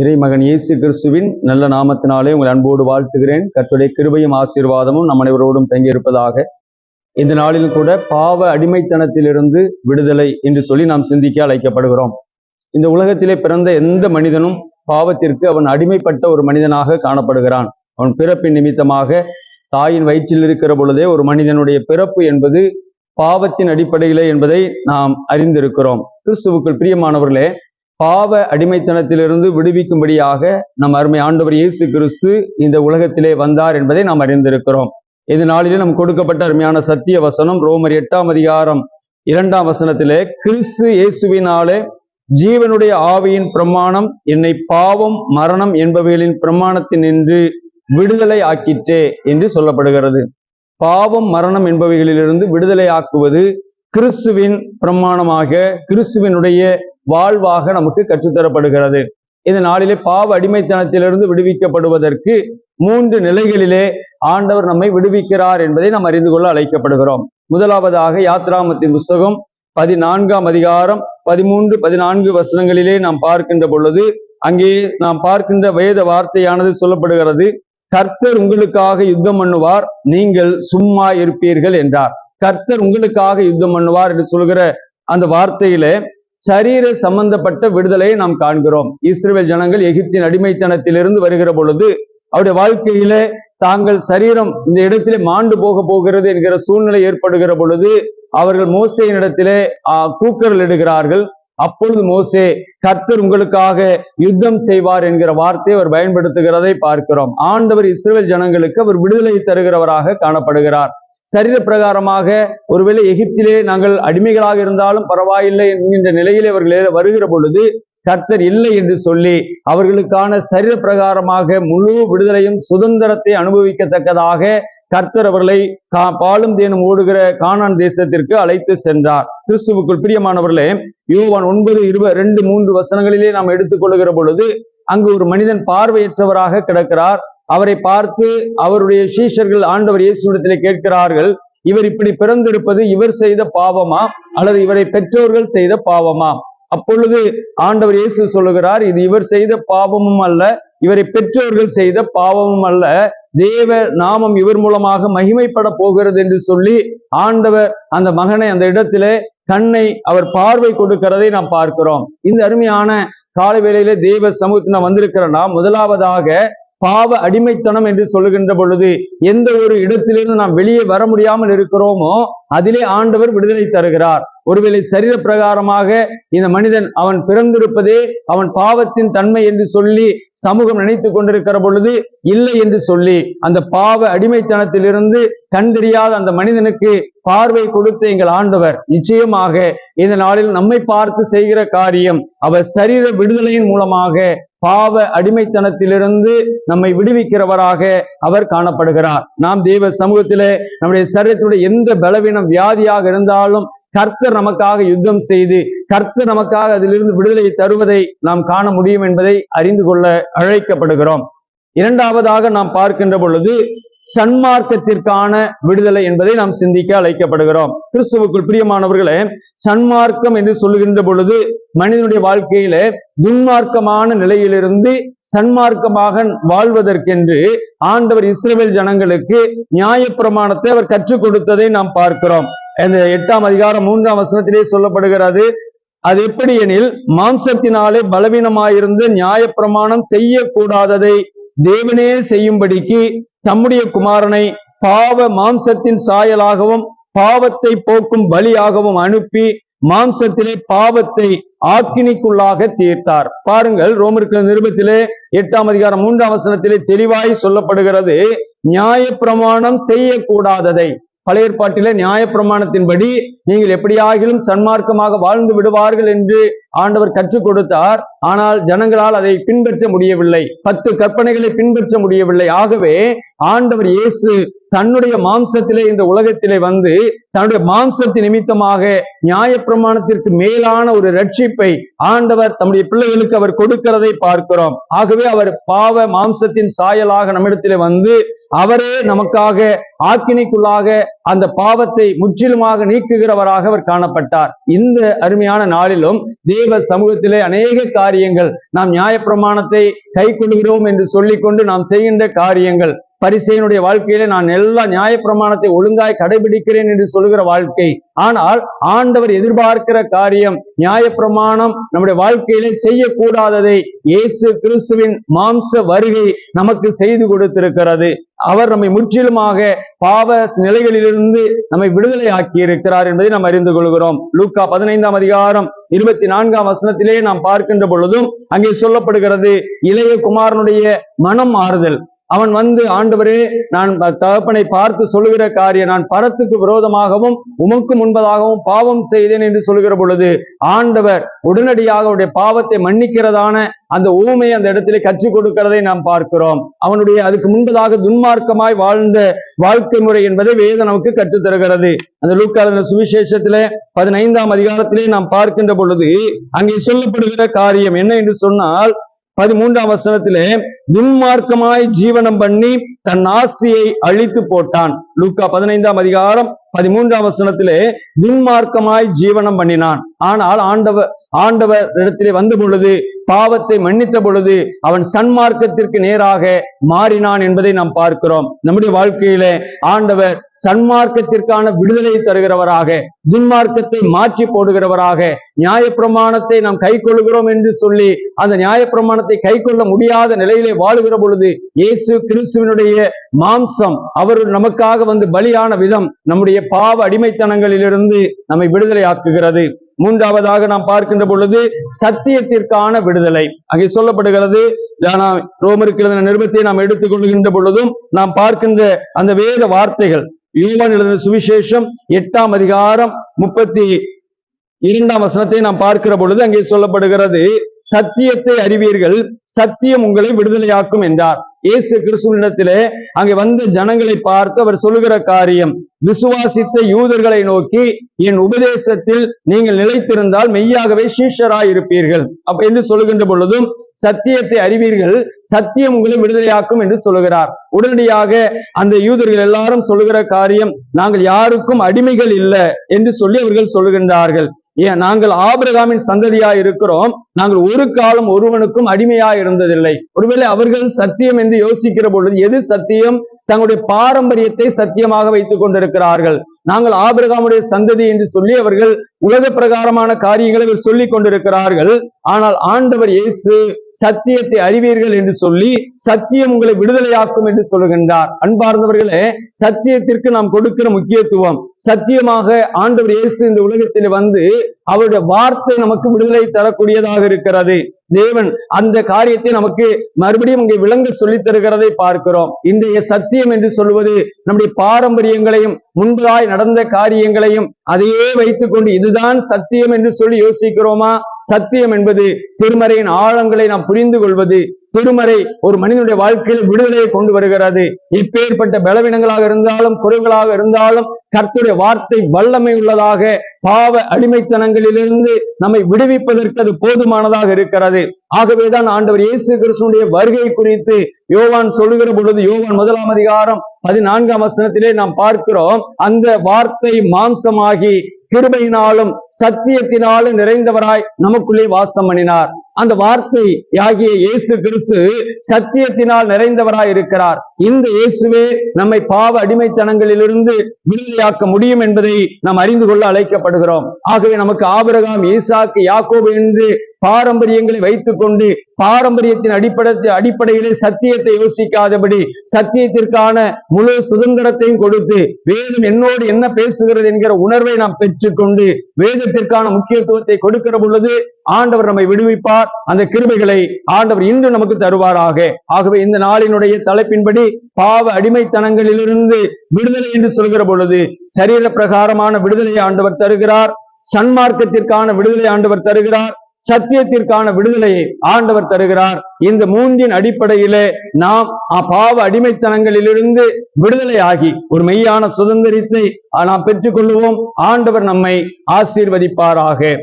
இறைமகன் இயேசு கிறிஸ்துவின் நல்ல நாமத்தினாலே உங்கள் அன்போடு வாழ்த்துகிறேன். கர்த்தருடைய கிருபையும் ஆசீர்வாதமும் நம் அனைவரோடும் தங்கியிருப்பதாக இந்த நாளிலும் கூட பாவ அடிமைத்தனத்திலிருந்து விடுதலை என்று சொல்லி நாம் சிந்திக்க அழைக்கப்படுகிறோம். இந்த உலகத்திலே பிறந்த எந்த மனிதனும் பாவத்திற்கு அவன் அடிமைப்பட்ட ஒரு மனிதனாக காணப்படுகிறான். அவன் பிறப்பின் நிமித்தமாக தாயின் வயிற்றில் இருக்கிற பொழுதே ஒரு மனிதனுடைய பிறப்பு என்பது பாவத்தின் அடிப்படையிலே என்பதை நாம் அறிந்திருக்கிறோம். கிறிஸ்துவுக்குள் பிரியமானவர்களே பாவ அடிமைத்தனத்திலிருந்து விடுவிக்கும்படியாக நம் அருமை ஆண்டவர் இயேசு கிறிஸ்து இந்த உலகத்திலே வந்தார் என்பதை நாம் அறிந்திருக்கிறோம். இது நாளிலே நம் கொடுக்கப்பட்ட அருமையான சத்திய வசனம் ரோமர் எட்டாம் அதிகாரம் இரண்டாம் வசனத்திலே கிறிஸ்து இயேசுவினாலே ஜீவனுடைய ஆவியின் பிரமாணம் என்னை பாவம் மரணம் என்பவைகளின் பிரமாணத்தினின்று விடுதலை ஆக்கிற்றே என்று சொல்லப்படுகிறது. பாவம் மரணம் என்பவைகளிலிருந்து விடுதலை ஆக்குவது கிறிஸ்துவின் பிரமாணமாக கிறிஸ்துவினுடைய வாழ்வாக நமக்கு கற்றுத்தரப்படுகிறது. இந்த நாளிலே பாவ அடிமைத்தனத்திலிருந்து விடுவிக்கப்படுவதற்கு மூன்று நிலைகளிலே ஆண்டவர் நம்மை விடுவிக்கிறார் என்பதை நாம் அறிந்து கொள்ள அழைக்கப்படுகிறோம். முதலாவதாக யாத்ராமத்தின் புஸ்தகம் பதினான்காம் அதிகாரம் பதிமூன்று பதினான்கு வசனங்களிலே நாம் பார்க்கின்ற பொழுது அங்கே நாம் பார்க்கின்ற வேத வார்த்தையானது சொல்லப்படுகிறது கர்த்தர் உங்களுக்காக யுத்தம் பண்ணுவார் நீங்கள் சும்மா இருப்பீர்கள் என்றார். கர்த்தர் உங்களுக்காக யுத்தம் பண்ணுவார் என்று சொல்கிற அந்த வார்த்தையிலே சரீர சம்பந்தப்பட்ட விடுதலையை நாம் காண்கிறோம். இஸ்ரேல் ஜனங்கள் எகிப்தின் அடிமைத்தனத்திலிருந்து வருகிற பொழுது அவருடைய வாழ்க்கையிலே தாங்கள் சரீரம் இந்த இடத்திலே மாண்டு போக போகிறது என்கிற சூழ்நிலை ஏற்படுகிற பொழுது அவர்கள் மோசையின் இடத்திலே கூக்கரல் இடுகிறார்கள். அப்பொழுது மோசே கர்த்தர் உங்களுக்காக யுத்தம் செய்வார் என்கிற வார்த்தையை அவர் பயன்படுத்துகிறதை பார்க்கிறோம். ஆண்டவர் இஸ்ரேல் ஜனங்களுக்கு அவர் விடுதலை தருகிறவராக காணப்படுகிறார். சரீர பிரகாரமாக ஒருவேளை எகிப்திலே நாங்கள் அடிமைகளாக இருந்தாலும் பரவாயில்லை என்கின்ற நிலையிலே அவர்கள் வருகிற பொழுது கர்த்தர் இல்லை என்று சொல்லி அவர்களுக்கான சரீர பிரகாரமாக முழு விடுதலையும் சுதந்திரத்தை அனுபவிக்கத்தக்கதாக கர்த்தர் அவர்களை கா பாலும் தேனும் ஓடுகிற கானான் தேசத்திற்கு அழைத்து சென்றார். கிறிஸ்துவுக்குள் பிரியமானவர்களே யோவான் ஒன்பது இருபது ரெண்டு மூன்று வசனங்களிலே நாம் எடுத்துக்கொள்கிற பொழுது அங்கு ஒரு மனிதன் பார்வையற்றவராக கிடக்கிறார். அவரை பார்த்து அவருடைய சீஷர்கள் ஆண்டவர் இயேசுவிடத்திலே கேட்கிறார்கள் இவர் இப்படி பிறந்திருப்பது இவர் செய்த பாவமா அல்லது இவரை பெற்றோர்கள் செய்த பாவமா? அப்பொழுது ஆண்டவர் இயேசு சொல்லுகிறார் இது இவர் செய்த பாவமும் அல்ல இவரை பெற்றோர்கள் செய்த பாவமும் அல்ல தேவ நாமம் இவர் மூலமாக மகிமைப்பட போகிறது என்று சொல்லி ஆண்டவர் அந்த மகனை அந்த இடத்திலே கண்ணை அவர் பார்வை கொடுக்கிறதை நாம் பார்க்கிறோம். இந்த அருமையான காலை வேளையிலே தேவ சமூகத்தின வந்திருக்கிற நாம் முதலாவதாக பாவ அடிமைத்தனம் என்று சொல்லுகின்ற பொழுது எந்த ஒரு இடத்திலிருந்து நாம் வெளியே வர முடியாமல் இருக்கிறோமோ அதிலே ஆண்டவர் விடுதலை தருகிறார். ஒருவேளை சரீர பிரகாரமாக இந்த மனிதன் அவன் பிறந்திருப்பதே அவன் பாவத்தின் தன்மை என்று சொல்லி சமூகம் நினைத்து கொண்டிருக்கிற பொழுது இல்லை என்று சொல்லி அந்த பாவ அடிமைத்தனத்திலிருந்து கண்டறியாத அந்த மனிதனுக்கு பார்வை கொடுத்த எங்கள் ஆண்டவர் நிச்சயமாக இந்த நாளில் நம்மை பார்த்து செய்கிற காரியம் அவர் சரீர விடுதலையின் மூலமாக பாவ அடிமைத்தனத்திலிருந்து நம்மை விடுவிக்கிறவராக அவர் காணப்படுகிறார். நாம் தேவ சமூகத்திலே நம்முடைய சரீரத்துடைய எந்த பலவீனம் வியாதியாக இருந்தாலும் கர்த்தர் நமக்காக யுத்தம் செய்து கர்த்தர் நமக்காக அதிலிருந்து விடுதலை தருவதை நாம் காண முடியும் என்பதை அறிந்து கொள்ள அழைக்கப்படுகிறோம். இரண்டாவதாக நாம் பார்க்கின்ற பொழுது சன்மார்க்கத்திற்கான விடுதலை என்பதை நாம் சிந்திக்க அழைக்கப்படுகிறோம். கிறிஸ்துவுக்குள் பிரியமானவர்களே சன்மார்க்கம் என்று சொல்லுகின்ற பொழுது மனிதனுடைய வாழ்க்கையில துன்மார்க்கமான நிலையிலிருந்து சன்மார்க்கமாக வாழ்வதற்கென்று ஆண்டவர் இஸ்ரேல் ஜனங்களுக்கு நியாயப்பிரமாணத்தை அவர் கற்றுக் கொடுத்ததை நாம் பார்க்கிறோம். இந்த எட்டாம் அதிகாரம் மூன்றாம் வசனத்திலே சொல்லப்படுகிறது அது எப்படி எனில் மாம்சத்தினாலே பலவீனமாயிருந்து நியாயப்பிரமாணம் செய்யக்கூடாததை தேவனே செய்யும்படிக்கு தம்முடைய குமாரனை பாவ மாம்சத்தின் சாயலாகவும் பாவத்தை போக்கும் பலியாகவும் அனுப்பி மாம்சத்திலே பாவத்தை ஆக்கினிக்குள்ளாக தீர்த்தார். பாருங்கள் ரோமருக்கு நிருபத்திலே எட்டாம் அதிகாரம் மூன்றாம் வசனத்திலே தெளிவாய் சொல்லப்படுகிறது நியாய பிரமாணம் செய்யக்கூடாததை. பழைய ஏற்பாட்டிலே நியாயப்பிரமாணத்தின்படி நீங்கள் எப்படியாகிலும் சன்மார்க்கமாக வாழ்ந்து விடுவார்கள் என்று ஆண்டவர் கற்றுக் கொடுத்தார். ஆனால் ஜனங்களால் அதை பின்பற்ற முடியவில்லை. பத்து கற்பனைகளை பின்பற்ற முடியவில்லை. ஆகவே ஆண்டவர் இயேசு தன்னுடைய மாம்சத்திலே இந்த உலகத்திலே வந்து தன்னுடைய மாம்சத்தின் நிமித்தமாக நியாயப்பிரமாணத்திற்கு மேலான ஒரு ரட்சிப்பை ஆண்டவர் தம்முடைய பிள்ளைகளுக்கு அவர் கொடுக்கிறதை பார்க்கிறோம். ஆகவே அவர் பாவ மாம்சத்தின் சாயலாக நம்மிடத்திலே வந்து அவரே நமக்காக ஆக்கினைக்குள்ளாக அந்த பாவத்தை முற்றிலுமாக நீக்குகிறவராக அவர் காணப்பட்டார். இந்த அருமையான நாளிலும் தேவ சமூகத்திலே அநேக காரியங்கள் நாம் நியாயப்பிரமாணத்தை கை கொள்கிறோம் என்று சொல்லிக்கொண்டு நாம் செய்கின்ற காரியங்கள் பரிசையனுடைய வாழ்க்கையில நான் எல்லா நியாயப்பிரமாணத்தை ஒழுங்காய் கடைபிடிக்கிறேன் என்று சொல்லுகிற வாழ்க்கை. ஆனால் ஆண்டவர் எதிர்பார்க்கிற காரியம் நியாய பிரமாணம் நம்முடைய வாழ்க்கையில செய்யக்கூடாததை இயேசு கிறிஸ்துவின் மாம்ச வருகை நமக்கு செய்து கொடுத்திருக்கிறது. அவர் நம்மை முற்றிலுமாக பாவ நிலைகளிலிருந்து நம்மை விடுதலை ஆக்கி இருக்கிறார் என்பதை நாம் அறிந்து கொள்கிறோம். லூக்கா பதினைந்தாம் அதிகாரம் இருபத்தி நான்காம் வசனத்திலே நாம் பார்க்கின்ற பொழுதும் அங்கே சொல்லப்படுகிறது இளைய குமாரனுடைய மனம் மாறுதல். அவன் வந்து ஆண்டவரே நான் தகப்பனை பார்த்து சொல்லுகிற காரியம் நான் பரத்துக்கு விரோதமாகவும் உமக்கு முன்பதாகவும் பாவம் செய்தேன் என்று சொல்லுகிற பொழுது ஆண்டவர் உடனடியாக அவருடைய பாவத்தை மன்னிக்கிறதான அந்த ஊமை அந்த இடத்திலே கற்றுக் கொடுக்கிறதை நாம் பார்க்கிறோம். அவனுடைய அதுக்கு முன்பதாக துன்மார்க்கமாய் வாழ்ந்த வாழ்க்கை முறை என்பதை வேத நமக்கு கற்றுத் தருகிறது. அந்த லூக்காத சுவிசேஷத்திலே பதினைந்தாம் அதிகாரத்திலே நாம் பார்க்கின்ற பொழுது அங்கே சொல்லப்படுகிற காரியம் என்ன என்று சொன்னால் பதிமூன்றாம் வசனத்திலே துன்மார்க்கமாய் ஜீவனம் பண்ணி தன் ஆஸ்தியை அழித்து போட்டான். லூக்கா பதினைந்தாம் அதிகாரம் பதிமூன்றாம் வசனத்திலே துன்மார்க்கமாய் ஜீவனம் பண்ணினான். ஆனால் ஆண்டவர் ஆண்டவர் இடத்திலே வந்த பொழுது பாவத்தை மன்னித்த பொழுது அவன் சன்மார்க்கத்திற்கு நேராக மாறினான் என்பதை நாம் பார்க்கிறோம். நம்முடைய வாழ்க்கையிலே ஆண்டவர் சன்மார்க்கத்திற்கான விடுதலை தருகிறவராக துன்மார்க்கத்தை மாற்றி போடுகிறவராக நியாயப்பிரமாணத்தை நாம் கை கொள்கிறோம் என்று சொல்லி அந்த நியாயப்பிரமாணத்தை கை கொள்ள முடியாத நிலையிலே வாழுகிற பொழுது இயேசு கிறிஸ்துவனுடைய மாம்சம் அவர் நமக்காக வந்து பலியான விதம் நம்முடைய பாவ அடிமைத்தனங்களிலிருந்து நம்மை விடுதலை ஆக்குகிறது மூன்றாவதாக நாம் பார்க்கின்ற பொழுது சத்தியத்திற்கான விடுதலை. அங்கே சொல்லப்படுகிறது ரோமருக்கு எழுதின நிருபத்தை நாம் எடுத்துக்கொள்கின்ற பொழுதும் நாம் பார்க்கின்ற அந்த வேத வார்த்தைகள். யூவான் எழுதின சுவிசேஷம் எட்டாம் அதிகாரம் முப்பத்தி இரண்டாம் வசனத்தை நாம் பார்க்கிற பொழுது அங்கே சொல்லப்படுகிறது சத்தியத்தை அறிவீர்கள் சத்தியம் உங்களை விடுதலையாக்கும் என்றார். இயேசு கிறிஸ்துவனிடத்திலே அங்கே வந்த ஜனங்களை பார்த்து அவர் சொல்லுகிற காரியம் விசுவாசித்த யூதர்களை நோக்கி என் உபதேசத்தில் நீங்கள் நிலைத்திருந்தால் மெய்யாகவே சீஷராய் இருப்பீர்கள் அப்ப என்று சொல்லுகின்ற பொழுதும் சத்தியத்தை அறிவீர்கள் சத்தியம் உங்களை விடுதலையாக்கும் என்று சொல்லுகிறார். உடனடியாக அந்த யூதர்கள் எல்லாரும் சொல்லுகிற காரியம் நாங்கள் யாருக்கும் அடிமைகள் இல்லை என்று சொல்லி அவர்கள் சொல்லுகின்றார்கள். ஏன் நாங்கள் ஆபிரகாமின் சந்ததியா இருக்கிறோம் நாங்கள் ஒரு காலம் ஒருவனுக்கும் அடிமையா இருந்ததில்லை ஒருவேளை அவர்கள் சத்தியம் என்று யோசிக்கிற பொழுது எது சத்தியம்? தங்களுடைய பாரம்பரியத்தை சத்தியமாக வைத்துக் கொண்டிருக்கிறார்கள். நாங்கள் ஆபிரகாமுடைய சந்ததி என்று சொல்லி அவர்கள் உலக பிரகாரமான காரியங்களை அவர் சொல்லிக் கொண்டிருக்கிறார்கள். ஆனால் ஆண்டவர் இயேசு சத்தியத்தை அறிவீர்கள் என்று சொல்லி சத்தியம் உங்களை விடுதலையாக்கும் என்று சொல்லுகின்றார் அன்பார்ந்தவர்களே சத்தியத்திற்கு நாம் கொடுக்கிற முக்கியத்துவம் சத்தியமாக ஆண்டவர் இயேசு இந்த உலகத்தில் வந்து அவருடைய வார்த்தை நமக்கு விடுதலை தரக்கூடியதாக இருக்கிறது. தேவன் அந்த காரியத்தை நமக்கு மறுபடியும் இங்கே விளங்க சொல்லித் தருகிறதை பார்க்கிறோம். இன்றைய சத்தியம் என்று சொல்வது நம்முடைய பாரம்பரியங்களையும் முன்பதாய் நடந்த காரியங்களையும் அதையே வைத்துக்கொண்டு இதுதான் சத்தியம் என்று சொல்லி யோசிக்கிறோமா? சத்தியம் என்பது திருமறையின் ஆழங்களை நாம் புரிந்து கொள்வது திருமறை ஒரு மனிதனுடைய வாழ்க்கையில் விடுதலையை கொண்டு வருகிறது. இப்பேற்பட்ட பலவீனங்களாக இருந்தாலும் குறைகளாக இருந்தாலும் கர்த்துடைய வார்த்தை வல்லமை உள்ளதாக பாவ அடிமைத்தனங்களிலிருந்து நம்மை விடுவிப்பதற்கு அது போதுமானதாக இருக்கிறது. ஆகவேதான் ஆண்டவர் இயேசு கிருஷ்ணனுடைய வருகை குறித்து யோவான் சொல்லுகிற பொழுது யோவான் முதலாம் அதிகாரம் பதினான்காம் வசனத்திலே நாம் பார்க்கிறோம் அந்த வார்த்தை மாம்சமாகி கிருபையினாலும் சத்தியத்தினாலும் நிறைந்தவராய் நமக்குள்ளே வாசம் பண்ணினார். அந்த வார்த்தை ஆகிய இயேசு கிறிஸ்து சத்தியத்தினால் நிறைந்தவராய் இருக்கிறார் இந்த இயேசுவே நம்மை பாவ அடிமைத்தனங்களிலிருந்து விடுதலையாக்க முடியும் என்பதை நாம் அறிந்து கொள்ள அழைக்கப்படுகிறோம். ஆகவே நமக்கு ஆபிரகாம் ஈசாக்கு யாக்கோபு என்று பாரம்பரியங்களை வைத்துக்கொண்டு பாரம்பரியத்தின் அடிப்படை அடிப்படையிலே சத்தியத்தை யோசிக்காதபடி சத்தியத்திற்கான முழு சுதந்திரத்தையும் கொடுத்து வேதம் என்னோடு என்ன பேசுகிறது என்கிற உணர்வை நாம் பெற்றுக்கொண்டு வேதத்திற்கான முக்கியத்துவத்தை கொடுக்கிற பொழுது ஆண்டவர் நம்மை விடுவிப்பார். அந்த கிருபைகளை ஆண்டவர் இன்று நமக்கு தருவாராக. ஆகவே இந்த நாளினுடைய தலைப்பின்படி பாவ அடிமைத்தனங்களிலிருந்து விடுதலை என்று சொல்கிற பொழுது சரீர பிரகாரமான விடுதலை ஆண்டவர் தருகிறார். சன்மார்க்கத்திற்கான விடுதலை ஆண்டவர் தருகிறார். சத்தியத்திற்கான விடுதலையை ஆண்டவர் தருகிறார். இந்த மூன்றின் அடிப்படையிலே நாம் அ- பாவ அடிமைத்தனங்களிலிருந்து விடுதலை ஆகி ஒரு மெய்யான சுதந்திரத்தை நாம் பெற்றுக்கொள்வோம் ஆண்டவர் நம்மை ஆசீர்வதிப்பாராக.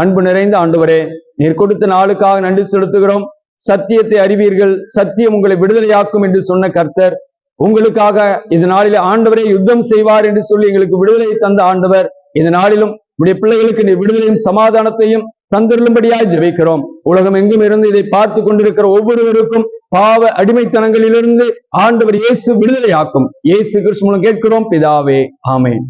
அன்பு நிறைந்த ஆண்டவரே நீர் கொடுத்த நாளுக்காக நன்றி செலுத்துகிறோம். சத்தியத்தை அறிவீர்கள். சத்தியம் உங்களை விடுதலையாக்கும் என்று சொன்ன கர்த்தர். உங்களுக்காக இந்த நாளில ஆண்டவரே யுத்தம் செய்வார் என்று சொல்லி எங்களுக்கு விடுதலை தந்த ஆண்டவர். இந்த நாளிலும் உடைய பிள்ளைகளுக்கு நீர் விடுதலையும் சமாதானத்தையும் தந்திருளும்படியாய் ஜெபிக்கிறோம். உலகம் எங்கும் இருந்து இதை பார்த்து கொண்டிருக்கிற ஒவ்வொருவருக்கும் பாவ அடிமைத்தனங்களிலிருந்து ஆண்டவர் இயேசு விடுதலையாக்கும். இயேசு கிறிஸ்து மூலம் கேட்கிறோம் பிதாவே ஆமேன்.